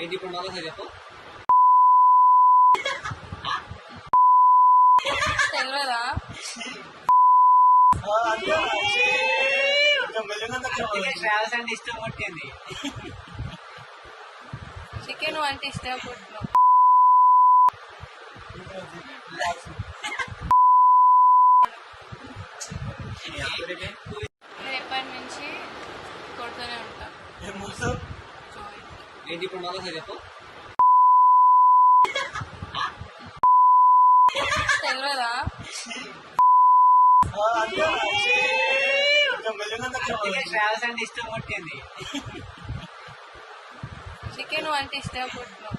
ఏంటి ఇప్పుడు మళ్ళీ చెప్పు. తెలియదా ట్రావెల్స్ అంటే ఇష్టం పుట్టింది. చికెన్ అంటే ఇష్టం పుట్టినావు ఎప్పటి నుంచి కొడుతూనే ఉంటా ఏంటి ఇప్పుడు మళ్ళీ చెప్పు. తెలియదా ట్రావెల్స్ అంటే ఇష్టం పుట్టింది. చికెన్ అంటే ఇష్టం పుట్టినావు